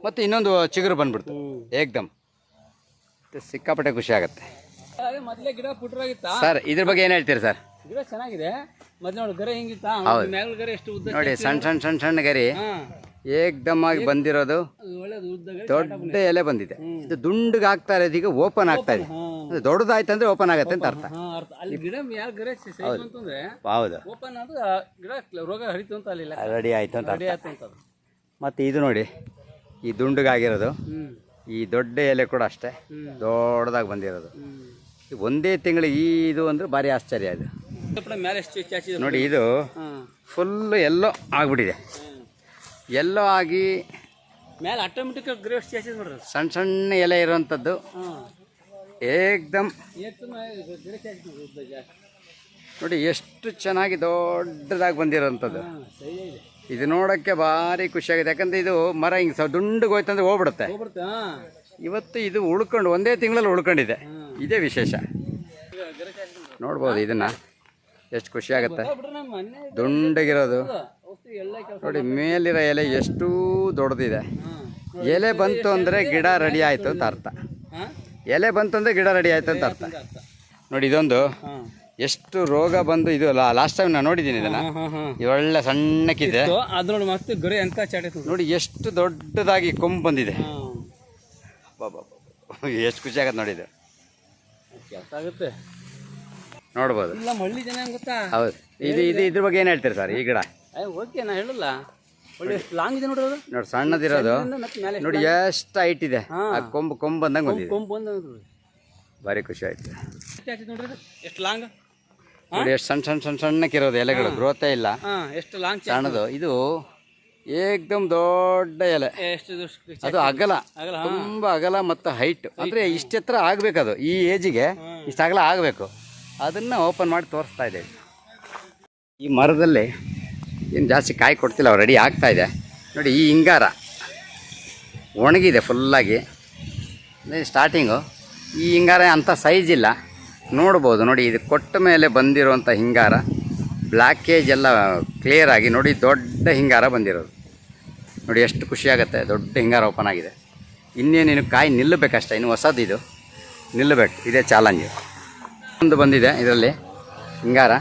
ಮತ್ತು ಇನ್ನೊಂದು ಚಿಗುರು ಬಂದ್ಬಿಡ್ತು. ಏಕ್ದಮ್. ಸಿಕ್ಕಾಪಟ್ಟೆ ಖುಷಿ ಆಗುತ್ತೆ. ಮೊದಲೇ ಗಿಡ ಪುಟ್ರಾಗಿತ್ತಾ? ಸರ್ ಇದ್ರ ಬಗ್ಗೆ ಏನು ಹೇಳ್ತೀರಿ ಸರ್? ಗಿಡ ಚೆನ್ನಾಗಿದೆ. ಮೊದ್ಲು ನೋಡಿ ಗರೆ ಹಿಂಗಿತ್ತಾ? ಮ್ಯಾಲ ಗರೆ ಎಷ್ಟು ಉದ್ದ ನೋಡಿ ಸಣ್ಣ ಸಣ್ಣ ಸಣ್ಣ ಸಣ್ಣ ಗರಿ. ಹಾ. ಏಕ್ದಮ್ ಆಗಿ ಬಂದಿರೋದು. ಒಳ್ಳೇದು ಉದ್ದ ಗರೆ ದೊಡ್ಡ ಎಲೆ ಬಂದಿದೆ. ಇದು ದುಂಡಗೆ ಆಗ್ತಾ ಇರೋದು ಈಗ ಓಪನ್ ಆಗ್ತಾ ಇದೆ. ಅದು ದೊಡ್ಡದಾಯ್ತು ಅಂದ್ರೆ ಓಪನ್ ಆಗತ್ತೆ ಅಂತ ಅರ್ಥ. ಹಾ ಅರ್ಥ. ಅಲ್ಲಿ ಗಿಡ ಮ್ಯಾಲ ಗರೆ ಸೈಜ್ ಅಂತಂದ್ರೆ ಹೌದು. ಓಪನ್ ಆದ್ರೆ ಆ ಗಿಡ ರೋಗ ಹರಿತು ಅಂತ ಅಲ್ಲಿ ರೆಡಿ ಆಯ್ತು ಅಂತ ರೆಡಿ ಅರ್ಥ. ಆಯ್ತು ಅಂತ ಅದು. ಮತ್ತು ಇದು ನೋಡಿ ಈ ದುಂಡಗಾಗಿರೋದು. ಹ್ಮ್. ಈ ದೊಡ್ಡ ಎಲೆ ಕೂಡ ಅಷ್ಟೇ. ದೊಡ್ಡದಾಗಿ ಬಂದಿರೋದು. ಹ್ಮ್. ಒಂದೇ ತಿಂಗಳು ಈ ಇದು ಅಂದ್ರೆ ಭಾರಿ ಆಶ್ಚರ್ಯ ಅದು ನೋಡಿ ಇದು ಫುಲ್ ಎಲ್ಲೋ ಆಗ್ಬಿಟ್ಟಿದೆ. ಎಲ್ಲೋ ಆಗಿ ಮೇಲೆ ಆಟೋಮೆಟಿಕ್ ಸಣ್ಣ ಸಣ್ಣ ಎಲೆ ಇರುವಂತದ್ದು. ಏಕ್ದಮ್. ನೋಡಿ ಎಷ್ಟು ಚೆನ್ನಾಗಿ ದೊಡ್ಡದಾಗಿ ಸೈಜ್ ಇದೆ. ನೋಡೋಕ್ಕೆ ಭಾರಿ ಖುಷಿಯಾಗಿದೆ ಯಾಕಂದ್ರೆ ಇದು ಮರ ಹಿಂಗೆ ಸ ದುಂಡಗೆ ಹೋಯ್ತಂದ್ರೆ ಹೋಗ್ಬಿಡುತ್ತೆ. ಇವತ್ತು ಇದು ಉಳ್ಕೊಂಡು ಒಂದೇ ತಿಂಗಳಲ್ಲಿ ಉಳ್ಕೊಂಡಿದೆ. ಇದೇ ವಿಶೇಷ. ನೋಡ್ಬೋದು ಇದನ್ನ. ಎಷ್ಟು ಖುಷಿ ಆಗುತ್ತೆ. ದುಂಡಗಿರೋದು. ನೋಡಿ ಮೇಲಿರೋ ಎಲೆ ಎಷ್ಟು ದೊಡ್ಡದಿದೆ. ಎಲೆ ಬಂತು ಅಂದರೆ ಗಿಡ ರೆಡಿ ಆಯಿತು ಅಂತ ಅರ್ಥ. ಎಲೆ ಬಂತು ಅಂದರೆ ಗಿಡ ರೆಡಿ ಆಯಿತು ಅಂತ ಅರ್ಥ. ನೋಡಿ ಇದೊಂದು ಎಷ್ಟು ರೋಗ ಬಂದು ಇದು ಲಾಸ್ಟ್ ಟೈಮ್ ನಾನು ನೋಡಿದ್ದೀನಿ ಇದನ್ನ. ಒಳ್ಳೆ ಸಣ್ಣಕ್ಕಿದೆ. ನೋಡಿ ಎಷ್ಟು ದೊಡ್ಡದಾಗಿ ಕೊಂಬು ಬಂದಿದೆ. ಎಷ್ಟು ಖುಷಿ ಆಗತ್ತೆ ನೋಡಿ ಇದು. ಕೆಲಸ ಆಗುತ್ತೆ. ನೋಡ್ಬೋದು. ಇಲ್ಲ ಮಳ್ಳಿ ಜನ ಗೊತ್ತಾ? ಹೌದು. ಇದು ಇದು ಇದ್ರ ಬಗ್ಗೆ ಏನು ಹೇಳ್ತೀರಿ ಸರ್? ಈ ಗಿಡ. ಅಯ್ಯ ಓಕೆ ನಾ ಹೇಳಲ್ಲ. ಒಳ್ಳೆ ಲಾಂಗ್ ಇದೆ ನೋಡ್ರಿ ಅದು. ನೋಡಿ ಸಣ್ಣದಿರೋದು. ಮತ್ತೆ ಮೇಲೆ ನೋಡಿ ಎಷ್ಟು ಹೈಟ್ ಇದೆ. ಆ ಕೊಂಬು ಕೊಂಬು ಬಂದಂಗೆ ಕೊಂಬು ಬಂದ ಭಾರಿ ಖುಷಿ ಆಯ್ತು. ಎಷ್ಟು ಆಚೆ ನೋಡ್ರಿ ಎಷ್ಟು ಲಾಂಗ್ ನೋಡಿ ಎಷ್ಟು ಸಣ್ಣ ಸಣ್ಣ ಸಣ್ಣ ಸಣ್ಣಕ್ಕಿರೋದು. ಎಲೆಗಳು ಗ್ರೋತೇ ಇಲ್ಲ. ಹಾ ಎಷ್ಟು ಲಾಂಗ್ ಸಣ್ಣದು. ಇದು ಏಕ್ದಮ್ ದೊಡ್ಡ ಎಲೆ. ಅದು ಅಗಲ. ತುಂಬಾ ಅಗಲ ಮತ್ತು ಹೈಟ್ ಅಂದ್ರೆ ಇಷ್ಟೆತ್ರ ಅದು ಈ ಏಜಿಗೆ ಇಷ್ಟ ಅಗಲ ಆಗಬೇಕು. ಅದನ್ನ ಓಪನ್ ಮಾಡಿ ತೋರಿಸ್ತಾ ಇದೆ ಈ ಮರದಲ್ಲಿ ಏನು ಜಾಸ್ತಿ ಕಾಯಿ ಕೊಡ್ತಿಲ್ಲ ರೆಡಿ ಆಗ್ತಾ ಇದೆ. ನೋಡಿ ಈ ಹಿಂಗಾರ ಒಣಗಿದೆ ಫುಲ್ಲಾಗಿ ಸ್ಟಾರ್ಟಿಂಗು ಈ ಹಿಂಗಾರ ಅಂಥ ಸೈಜ್ ಇಲ್ಲ. ನೋಡ್ಬೋದು. ನೋಡಿ ಇದು ಕೊಟ್ಟ ಮೇಲೆ ಬಂದಿರುವಂಥ ಹಿಂಗಾರ. ಬ್ಲ್ಯಾಕೇಜ್ ಎಲ್ಲ ಕ್ಲಿಯರ್ ಆಗಿ ನೋಡಿ ದೊಡ್ಡ ಹಿಂಗಾರ ಬಂದಿರೋದು. ನೋಡಿ ಎಷ್ಟು ಖುಷಿಯಾಗುತ್ತೆ, ದೊಡ್ಡ ಹಿಂಗಾರ ಓಪನ್ ಆಗಿದೆ. ಇನ್ನೇನೇನು ಕಾಯಿ ನಿಲ್ಲಬೇಕಷ್ಟೇ, ಇನ್ನು ಹೊಸದು ಇದು. ನಿಲ್ಲಬೇಕು, ಇದೇ ಚಾಲೆಂಜ್ ಒಂದು ಬಂದಿದೆ ಇದರಲ್ಲಿ, ಹಿಂಗಾರ.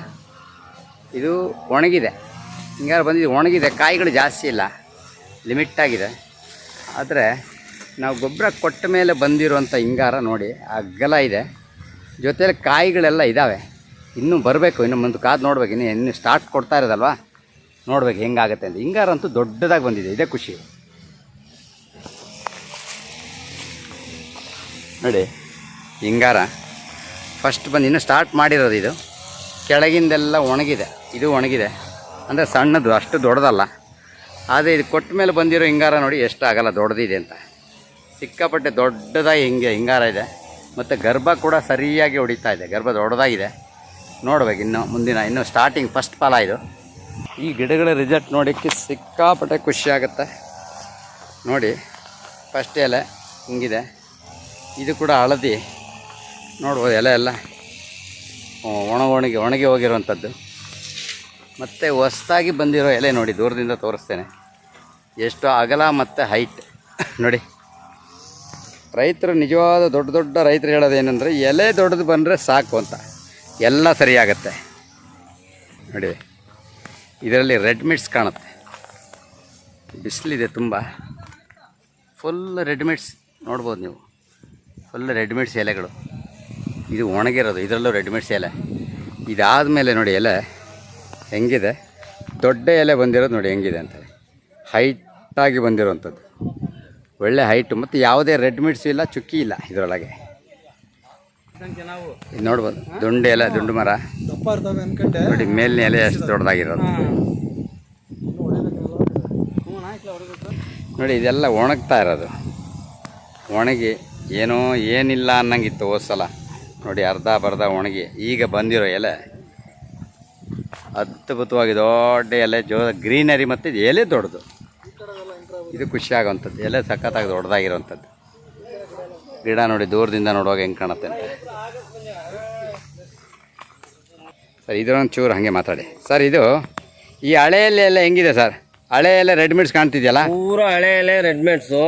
ಇದು ಒಣಗಿದೆ. ಹಿಂಗಾರ ಬಂದಿದೆ ಒಣಗಿದೆ, ಕಾಯಿಗಳು ಜಾಸ್ತಿ ಇಲ್ಲ ಲಿಮಿಟ್ ಆಗಿದೆ ಆದರೆ ನಾವು ಗೊಬ್ಬರ ಕೊಟ್ಟ ಮೇಲೆ ಬಂದಿರುವಂಥ ಹಿಂಗಾರ ನೋಡಿ ಅಗ್ಗಲ ಇದೆ. ಜೊತೆಯಲ್ಲಿ ಕಾಯಿಗಳೆಲ್ಲ ಇದ್ದಾವೆ ಇನ್ನೂ ಬರಬೇಕು, ಇನ್ನು ಮುಂದೆ ಕಾದು ನೋಡ್ಬೇಕು, ಇನ್ನು ಇನ್ನು ಸ್ಟಾರ್ಟ್ ಕೊಡ್ತಾ ಇರೋದಲ್ವಾ? ನೋಡ್ಬೇಕು ಹೆಂಗಾಗತ್ತೆ ಅಂತ. ಹಿಂಗಾರ ಅಂತೂ ದೊಡ್ಡದಾಗಿ ಬಂದಿದೆ. ಇದೇ ಖುಷಿ. ನೋಡಿ, ಹಿಂಗಾರ. ಫಸ್ಟ್ ಬಂದು ಇನ್ನೂ ಸ್ಟಾರ್ಟ್ ಮಾಡಿರೋದು ಇದು. ಕೆಳಗಿಂದೆಲ್ಲ ಒಣಗಿದೆ. ಇದು ಒಣಗಿದೆ. ಅಂದರೆ ಸಣ್ಣದು, ಅಷ್ಟು ದೊಡ್ಡದಲ್ಲ. ಆದರೆ ಇದು ಕೊಟ್ಟ ಮೇಲೆ ಬಂದಿರೋ ಹಿಂಗಾರ ನೋಡಿ ಎಷ್ಟು ಆಗಲ್ಲ, ದೊಡ್ಡದಿದೆ ಅಂತ. ಸಿಕ್ಕಾಪಟ್ಟೆ ದೊಡ್ಡದಾಗಿ ಹಿಂಗೆ ಹಿಂಗಾರ ಇದೆ. ಮತ್ತು ಗರ್ಭ ಕೂಡ ಸರಿಯಾಗಿ ಹೊಡಿತಾ ಇದೆ. ಗರ್ಭ ದೊಡ್ಡದಾಗಿದೆ. ನೋಡ್ಬೇಕು ಇನ್ನು ಮುಂದಿನ, ಇನ್ನೂ ಸ್ಟಾರ್ಟಿಂಗ್ ಫಸ್ಟ್ ಫಲ ಇದು. ಈ ಗಿಡಗಳ ರಿಸಲ್ಟ್ ನೋಡೋಕ್ಕೆ ಸಿಕ್ಕಾಪಟ್ಟೆ ಖುಷಿ ಆಗುತ್ತೆ ನೋಡಿ ಫಸ್ಟ್ ಎಲೆ ಹಿಂಗಿದೆ. ಇದು ಕೂಡ ಹಳದಿ. ನೋಡ್ಬೋದು ಎಲೆ ಎಲ್ಲ ಒಣ ಒಣಗಿ ಒಣಗಿ ಹೋಗಿರುವಂಥದ್ದು. ಮತ್ತು ಹೊಸ್ದಾಗಿ ಬಂದಿರೋ ಎಲೆ ನೋಡಿ, ದೂರದಿಂದ ತೋರಿಸ್ತೇನೆ. ಎಷ್ಟು ಅಗಲ ಮತ್ತು ಹೈಟ್ ನೋಡಿ. ರೈತರು ನಿಜವಾದ ದೊಡ್ಡ ದೊಡ್ಡ ರೈತರು ಹೇಳೋದೇನೆಂದರೆ, ಎಲೆ ದೊಡ್ಡದು ಬಂದರೆ ಸಾಕು ಅಂತ. ಎಲ್ಲ ಸರಿಯಾಗತ್ತೆ. ನೋಡಿ. ಇದರಲ್ಲಿ ರೆಡ್ ಮಿಟ್ಸ್ ಕಾಣುತ್ತೆ. ಬಿಸಿಲಿದೆ ತುಂಬ. ಫುಲ್ ರೆಡ್ ಮಿಟ್ಸ್ ನೋಡ್ಬೋದು ನೀವು. ಫುಲ್ ರೆಡ್ ಮಿಟ್ಸ್ ಎಲೆಗಳು. ಇದು ಒಣಗಿರೋದು, ಇದರಲ್ಲೂ ರೆಡ್ ಮಿಟ್ಸ್ ಎಲೆ. ಇದಾದಮೇಲೆ ನೋಡಿ ಎಲೆ ಹೆಂಗಿದೆ? ದೊಡ್ಡ ಎಲೆ ಬಂದಿರೋದು ನೋಡಿ ಹೆಂಗಿದೆ ಅಂತ. ಹೈಟಾಗಿ ಬಂದಿರೋವಂಥದ್ದು ಒಳ್ಳೆ ಹೈಟು ಮತ್ತು ಯಾವುದೇ ರೆಡ್ ಮಿಟ್ಸ್ ಇಲ್ಲ, ಚುಕ್ಕಿ ಇಲ್ಲ ಇದರೊಳಗೆ. ಇದು ನೋಡ್ಬೋದು, ದುಂಡೆ ಎಲೆ, ದುಂಡು ಮರ. ದಪ್ಪ ಇರ್ತವೆ ಅನ್ಕೊಂಡೆ. ನೋಡಿ ಮೇಲಿನ ಎಲೆ ಅಷ್ಟು ದೊಡ್ಡದಾಗಿರೋದು. ನೋಡಿ ಇದೆಲ್ಲ ಒಣಗ್ತಾ ಇರೋದು. ಒಣಗಿ ಏನೋ ಏನಿಲ್ಲ ಅನ್ನಂಗಿತ್ತು ಹೋದ್ಸಲ. ನೋಡಿ ಅರ್ಧ ಬರ್ಧ ಒಣಗಿ ಈಗ ಬಂದಿರೋ ಎಲೆ. ಅದ್ಭುತವಾಗಿ ದೊಡ್ಡ ಎಲೆ ಜೋ ಗ್ರೀನರಿ ಮತ್ತು ಇದು ಎಲೆ ದೊಡ್ಡದು. ಇದು ಖುಷಿ ಆಗೋವಂಥದ್ದು ಎಲೆ ಸಖತ್ತಾಗಿ ದೊಡ್ಡದಾಗಿರೋವಂಥದ್ದು. ಗಿಡ ನೋಡಿ ದೂರದಿಂದ ನೋಡುವಾಗ ಹೆಂಗೆ ಕಾಣುತ್ತೆ ಅಂತ. ಸರ್ ಇದರೊಂದು ಚೂರು ಹಾಗೆ ಮಾತಾಡಿ. ಸರ್ ಇದು ಈ ಹಳೆಯಲ್ಲಿ ಎಲ್ಲ ಹೆಂಗಿದೆ ಸರ್? ಹಳೆ ಎಲೆ ರೆಡ್ ಮಿಟ್ಸ್ ಕಾಣ್ತಿದೆಯಲ್ಲ? ಪೂರ ಹಳೆ ಎಲೆ ರೆಡ್ ಮೆಟ್ಸು.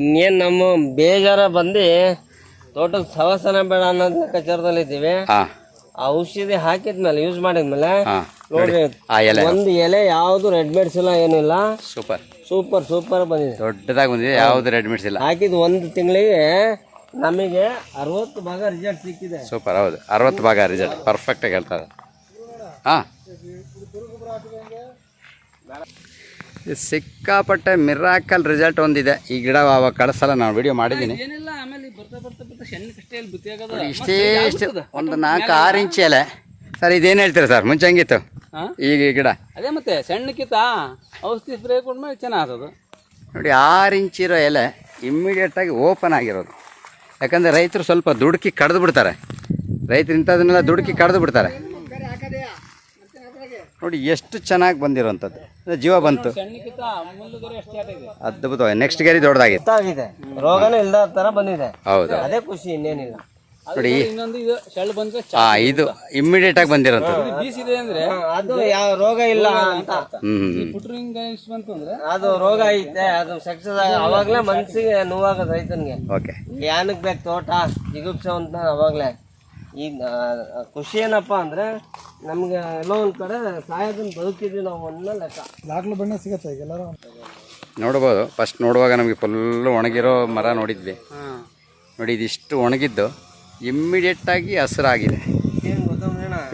ಇನ್ನೇನ್ ನಮ್ಮ ಬೇಜಾರ ಬಂದು ತೋಟದ ಸವಸನ ಬೇಡ ಅನ್ನೋದ್ ಕಚೇರದಲ್ಲಿ ಇದ್ದೀವಿ. ಆ ಔಷಧಿ ಹಾಕಿದ್ಮೇಲೆ ಯೂಸ್ ಮಾಡಿದ್ಮೇಲೆ ನೋಡ್ರಿ ಆ ಎಲೆ. ಒಂದು ಎಲೆ ಯಾವ್ದು ರೆಡ್ ಮೆಟ್ಸ್ ಇಲ್ಲ ಏನಿಲ್ಲ ಸೂಪರ್. ಸೂಪರ್ ಸೂಪರ್ ಬಂದಿದೆ. ದೊಡ್ಡದಾಗಿ ಬಂದಿದೆ ಯಾವುದು ರೆಡ್ ಮಿಟ್ಸ್ ಇಲ್ಲ. ಹಾಕಿದ ಒಂದು ತಿಂಗಳಿಗೆ ನಮಗೆ ಅರವತ್ತು ಭಾಗ ರಿಸಲ್ಟ್ ಸಿಕ್ಕಿದೆ. ಸೂಪರ್ ಹೌದು. ಅರವತ್ತು ಭಾಗ ರಿಸಲ್ಟ್ ಪರ್ಫೆಕ್ಟಾಗಿ ಹೇಳ್ತಾರೆ ಹಾಂ. ಇದು ಸಿಕ್ಕಾಪಟ್ಟೆ ಮಿರಾಕಲ್ ರಿಸಲ್ಟ್ ಒಂದಿದೆ. ಈ ಗಿಡ ಅವಾಗ ಕಳಿಸಲ್ಲ ನಾನು ವಿಡಿಯೋ ಮಾಡಿದ್ದೀನಿ. ಇಷ್ಟೇ ಇಷ್ಟು ಒಂದು ನಾಲ್ಕು ಆರು ಇಂಚ್ ಎಲೆ. ಸರ್ ಇದೇನು ಹೇಳ್ತೀರಾ ಸರ್? ಮುಂಚೆ ಹಂಗಿತ್ತು? ಹಾ? ಈಗ ಈ ಗಿಡ. ಅದೇ ಮತ್ತೆ ಸಣ್ಣಕ್ಕಿತ್ತ? ಔಷಧಿ ಸ್ಪ್ರೇ ಕೊಡ್ಮೇಲೆ ಚೆನ್ನಾಗ್ತದು ನೋಡಿ ಆರು ಇಂಚ್ ಇರೋ ಎಲೆ ಇಮ್ಮಿಡಿಯೇಟಾಗಿ ಓಪನ್ ಆಗಿರೋದು. ಯಾಕಂದರೆ ರೈತರು ಸ್ವಲ್ಪ ದುಡುಕಿ ಕಡ್ದು ಬಿಡ್ತಾರೆ. ರೈತರು ಇಂಥದನ್ನೆಲ್ಲ ದುಡುಕಿ ಕಡ್ದು ಬಿಡ್ತಾರೆ. ನೋಡಿ ಎಷ್ಟು ಚೆನ್ನಾಗಿ ಬಂದಿರೋವಂಥದ್ದು ಜೀವ ಬಂತು. ಅದ್ಭುತವಾಗಿ ನೆಕ್ಸ್ಟ್ ಗೇರಿ ದೊಡ್ಡದಾಗಿತ್ತು ಗೊತ್ತಾಗಿದೆ. ರೋಗನೇ ಇಲ್ದ ತರ ಬಂದಿದೆ. ಹೌದು. ಅದೇ ಖುಷಿ ಇನ್ನೇನಿಲ್ಲ. ನೋಡಿ ಇನ್ನೊಂದು ಇದು ಶೆಳ್ ಬಂದ್ರೆ ಹಾಂ ಇದು ಇಮ್ಮಿಡಿಯೇಟಾಗಿ ಬಂದಿರೋಂಥದ್ದು. ಬೀಸಿದೆ ಅಂದ್ರೆ ಅದು ಯಾವ ರೋಗ ಇಲ್ಲ ಅಂತ ಹ್ಞೂ ಹ್ಞೂ ಪುಟ್ರು ಹಿಂಗ ಬಂತು ಅಂದ್ರೆ ಅದು ರೋಗ ಐತೆ ಅದು ಸಕ್ಸಸ್ ಅವಾಗ್ಲೇ ಮನ್ಸಿಗೆ ನೋವಾಗದ ರೈತನ್ಗೆ. ಓಕೆ ಏನಕ್ ಬೇಕು ತೋಟ ಜಿಗುಪ್ಸೆ ಅಂತ ಅವಾಗ್ಲೇ. ಈಗ ಖುಷಿ ಏನಪ್ಪ ಅಂದ್ರೆ ನಮ್ಗೆ ಎಲ್ಲೋ ಒಂದು ಕಡೆ ಸಾಯೋದನ್ನ ಬದುಕಿದ್ವಿ ನಾವು ಅನ್ನೋ ಲೆಕ್ಕ. ಲಾಗ್ಲು ಬಣ್ಣ ಸಿಗತ್ತೆ ಈಗ ಎಲ್ಲರೂ. ನೋಡ್ಬೋದು. ಫಸ್ಟ್ ನೋಡುವಾಗ ನಮಗೆ ಫುಲ್ಲು ಒಣಗಿರೋ ಮರ ನೋಡಿದ್ವಿ. ನೋಡಿ ಇದಿಷ್ಟು ಒಣಗಿದ್ದು ಇಮ್ಮಿಡಿಯೇಟಾಗಿ ಹಸಿರಾಗಿದೆ.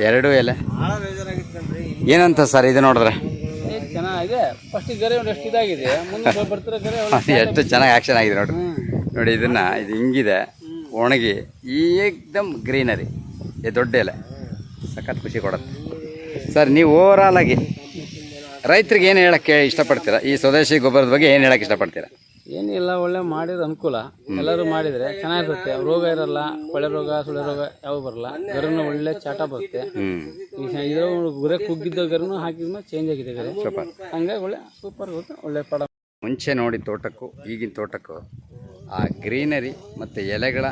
ಎರಡು ಎಲೆ. ಏನಂತ ಸರ್ ಇದು ನೋಡಿದ್ರೆ? ಏ, ಚೆನ್ನಾಗಿದೆ. ಫಸ್ಟ್ ಗರೆ ಒಂದು ಎಷ್ಟು ಇದಾಗಿದೆ. ಮುಂದೆ ಬರ್ತಿರೋ ಗರೆ ಒಳ್ಳೆ ಎಷ್ಟು ಚೆನ್ನಾಗಿ ಆ್ಯಕ್ಷನ್ ಆಗಿದೆ ನೋಡ್ರಿ. ನೋಡಿ ಇದನ್ನ ಇದು ಹಿಂಗಿದೆ. ಒಣಗಿ ಏಕ್ದಮ್ ಗ್ರೀನರಿ. ಈ ದೊಡ್ಡ ಎಲೆ. ಸಖತ್ ಖುಷಿ ಕೊಡುತ್ತೆ. ಸರ್ ನೀವು ಓವರಾಲ್ ಆಗಿ ರೈತರಿಗೆ ಏನು ಹೇಳಕ್ಕೆ ಇಷ್ಟಪಡ್ತೀರಾ? ಈ ಸ್ವದೇಶಿ ಗೊಬ್ಬರದ ಬಗ್ಗೆ ಏನು ಹೇಳಕ್ಕೆ ಇಷ್ಟಪಡ್ತೀರಾ? ಏನಿಲ್ಲ ಒಳ್ಳೆ ಮಾಡಿದ್ರೆ ಅನುಕೂಲ. ಎಲ್ಲರೂ ಮಾಡಿದರೆ ಚೆನ್ನಾಗಿರುತ್ತೆ. ರೋಗ ಇರಲ್ಲ ಕೊಳೆ ರೋಗ ಸುಳೆ ರೋಗ ಯಾವ ಬರಲ್ಲ. ಗರನು ಒಳ್ಳೆ ಚಾಟ ಬರುತ್ತೆ. ಸ- ಗುರೆ ಕುಗ್ಗಿದ್ದ ಗರನು ಹಾಕಿದ್ಮೇಲೆ ಚೇಂಜ್ ಆಗಿದೆ ಗರೆ. ಸೂಪರ್. ಹಂಗಾಗಿ ಒಳ್ಳೆ ಸೂಪರ್ ಒಳ್ಳೆ ಪಡ ಮುಂಚೆ ನೋಡಿ ತೋಟಕ್ಕೂ ಈಗಿನ ತೋಟಕ್ಕೂ ಆ ಗ್ರೀನರಿ ಮತ್ತು ಎಲೆಗಳ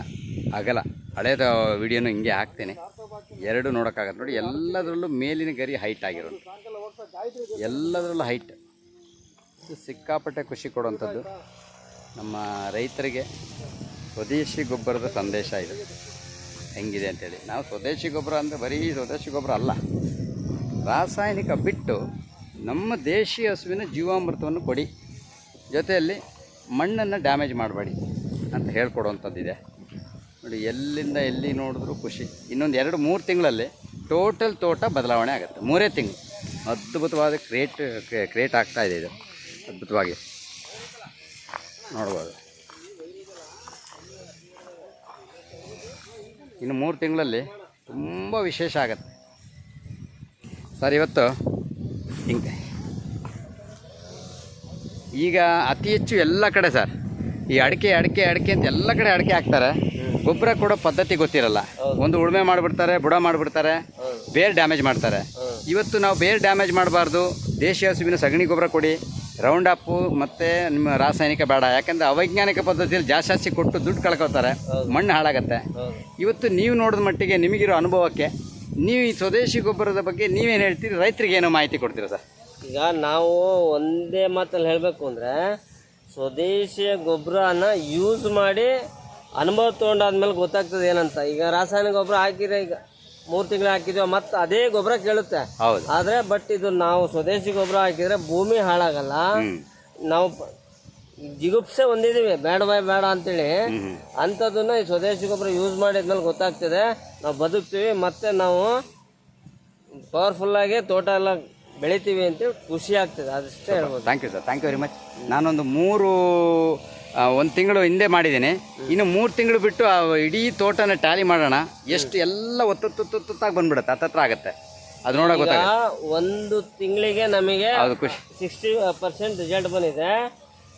ಅಗಲ. ಹಳೇದ ವಿಡಿಯೋನು ಹಿಂಗೆ ಹಾಕ್ತೇನೆ. ಎರಡು ನೋಡೋಕ್ಕಾಗತ್ತೆ ನೋಡಿ, ಎಲ್ಲದರಲ್ಲೂ ಮೇಲಿನ ಗರಿ ಹೈಟ್ ಆಗಿರೋದು. ಎಲ್ಲದರಲ್ಲೂ ಹೈಟ್ ಸಿಕ್ಕಾಪಟ್ಟೆ ಖುಷಿ ಕೊಡುವಂಥದ್ದು. ನಮ್ಮ ರೈತರಿಗೆ ಸ್ವದೇಶಿ ಗೊಬ್ಬರದ ಸಂದೇಶ ಇದು. ಹೆಂಗಿದೆ ಅಂತೇಳಿ. ನಾವು ಸ್ವದೇಶಿ ಗೊಬ್ಬರ ಅಂದರೆ ಬರೀ ಸ್ವದೇಶಿ ಗೊಬ್ಬರ ಅಲ್ಲ. ರಾಸಾಯನಿಕ ಬಿಟ್ಟು ನಮ್ಮ ದೇಶೀಯ ಹಸುವಿನ ಜೀವಾಮೃತವನ್ನು ಕೊಡಿ. ಜೊತೆಯಲ್ಲಿ ಮಣ್ಣನ್ನು ಡ್ಯಾಮೇಜ್ ಮಾಡಬೇಡಿ. ಅಂತ ಹೇಳ್ಕೊಡುವಂಥದ್ದಿದೆ. ನೋಡಿ, ಎಲ್ಲಿಂದ ಎಲ್ಲಿ ನೋಡಿದ್ರೂ ಖುಷಿ. ಇನ್ನೊಂದು ಎರಡು, ಮೂರು ತಿಂಗಳಲ್ಲಿ ಟೋಟಲ್ ತೋಟ ಬದಲಾವಣೆ ಆಗುತ್ತೆ. ಮೂರೇ ತಿಂಗಳು. ಅದ್ಭುತವಾದ ಕ್ರಿಯೇಟ್ ಕ್ರಿಯೇಟ್ ಆಗ್ತಾ ಇದೆ ಇದು. ಅದ್ಭುತವಾಗಿ. ನೋಡ್ಬೋದು. ಇನ್ನು ಮೂರು ತಿಂಗಳಲ್ಲಿ ತುಂಬ ವಿಶೇಷ ಆಗತ್ತೆ. ಸರ್, ಇವತ್ತು ಹಿಂಗೆ. ಈಗ ಅತಿ ಹೆಚ್ಚು ಎಲ್ಲ ಕಡೆ ಸರ್ ಈ ಅಡಿಕೆ ಅಡಿಕೆ ಅಡಿಕೆ ಅಂತ ಎಲ್ಲ ಕಡೆ ಅಡಿಕೆ ಹಾಕ್ತಾರೆ. ಗೊಬ್ಬರ ಕೊಡೋ ಪದ್ಧತಿ ಗೊತ್ತಿರಲ್ಲ. ಒಂದು ಉಳುಮೆ ಮಾಡಿಬಿಡ್ತಾರೆ ಬುಡ ಮಾಡಿಬಿಡ್ತಾರೆ ಬೇರೆ ಡ್ಯಾಮೇಜ್ ಮಾಡ್ತಾರೆ. ಇವತ್ತು ನಾವು ಬೇರೆ ಡ್ಯಾಮೇಜ್ ಮಾಡಬಾರ್ದು. ದೇಶಿ ಹಸುವಿನ ಸಗಣಿ ಗೊಬ್ಬರ ಕೊಡಿ. ರೌಂಡ್ ಅಪ್ಪು ಮತ್ತು ನಿಮ್ಮ ರಾಸಾಯನಿಕ ಬೇಡ. ಯಾಕಂದರೆ ಅವೈಜ್ಞಾನಿಕ ಪದ್ಧತಿಯಲ್ಲಿ ಜಾಸ್ತಿ ಜಾಸ್ತಿ ಕೊಟ್ಟು ದುಡ್ಡು ಕಳ್ಕೊತಾರೆ. ಮಣ್ಣು ಹಾಳಾಗತ್ತೆ. ಇವತ್ತು ನೀವು ನೋಡಿದ ಮಟ್ಟಿಗೆ ನಿಮಗಿರೋ ಅನುಭವಕ್ಕೆ ನೀವು ಈ ಸ್ವದೇಶಿ ಗೊಬ್ಬರದ ಬಗ್ಗೆ ನೀವೇನು ಹೇಳ್ತೀರಿ? ರೈತರಿಗೆ ಏನೋ ಮಾಹಿತಿ ಕೊಡ್ತೀರಾ ಸರ್? ಈಗ ನಾವು ಒಂದೇ ಮಾತಲ್ಲಿ ಹೇಳಬೇಕು ಅಂದರೆ ಸ್ವದೇಶಿಯ ಗೊಬ್ಬರನ ಯೂಸ್ ಮಾಡಿ ಅನುಭವ ತೊಗೊಂಡಾದ್ಮೇಲೆ ಗೊತ್ತಾಗ್ತದೆ ಏನಂತ. ಈಗ ರಾಸಾಯನಿಕ ಗೊಬ್ಬರ ಹಾಕಿದ್ರೆ ಈಗ ಮೂರು ತಿಂಗಳು ಹಾಕಿದ್ವಿ ಮತ್ತೆ ಅದೇ ಗೊಬ್ಬರ ಕೇಳುತ್ತೆ. ಹೌದು. ಆದರೆ ಬಟ್ ಇದು ನಾವು ಸ್ವದೇಶಿ ಗೊಬ್ಬರ ಹಾಕಿದ್ರೆ ಭೂಮಿ ಹಾಳಾಗಲ್ಲ. ನಾವು ಜಿಗುಪ್ಸೆ ಹೊಂದಿದ್ದೀವಿ ಬೇಡ ಬಾಯ್ ಬೇಡ ಅಂತೇಳಿ. ಅಂಥದ್ದನ್ನ ಈ ಸ್ವದೇಶಿ ಗೊಬ್ಬರ ಯೂಸ್ ಮಾಡಿದ್ಮೇಲೆ ಗೊತ್ತಾಗ್ತದೆ. ನಾವು ಬದುಕ್ತೀವಿ ಮತ್ತೆ ನಾವು ಪವರ್ಫುಲ್ಲಾಗಿ ತೋಟ ಎಲ್ಲ ಬೆಳಿತೀವಿ ಅಂತೇಳಿ ಖುಷಿ ಆಗ್ತದೆ ಅದಷ್ಟೇ ಹೇಳ್ಬೋದು. Thank you sir thank you very much ನಾನೊಂದು ಮೂರು ಒಂದು ತಿಂಗಳು ಹಿಂದೆ ಮಾಡಿದ್ದೀನಿ. ಇನ್ನು ಮೂರು ತಿಂಗಳು ಬಿಟ್ಟು ಆ ಇಡೀ ತೋಟನ ಟ್ಯಾಲಿ ಮಾಡೋಣ. ಎಷ್ಟು ಎಲ್ಲ ಒತ್ತೊತ್ತೊತ್ತಾಗಿ ಬಂದ್ಬಿಡುತ್ತೆ ಹತ್ತತ್ರ ಆಗುತ್ತೆ. ಅದು ನೋಡೋ ಈಗ ಗೊತ್ತಾಗುತ್ತೆ. ಒಂದು ತಿಂಗಳಿಗೆ ನಮಗೆ ಅದು ಖುಷಿ. ಸಿಕ್ಸ್ಟಿ ಪರ್ಸೆಂಟ್ ರಿಸಲ್ಟ್ ಬಂದಿದೆ.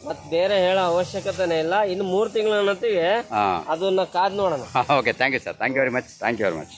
ಮತ್ತೆ ಬೇರೆ ಹೇಳೋ ಅವಶ್ಯಕತೆನೇ ಇಲ್ಲ. ಇನ್ನು ಮೂರು ತಿಂಗಳ ಅನ್ನತ್ತಿಗೆ ಹಾಂ. ಅದನ್ನ ಕಾದ್ ನೋಡೋಣ. Okay thank you sir thank you very much thank you very much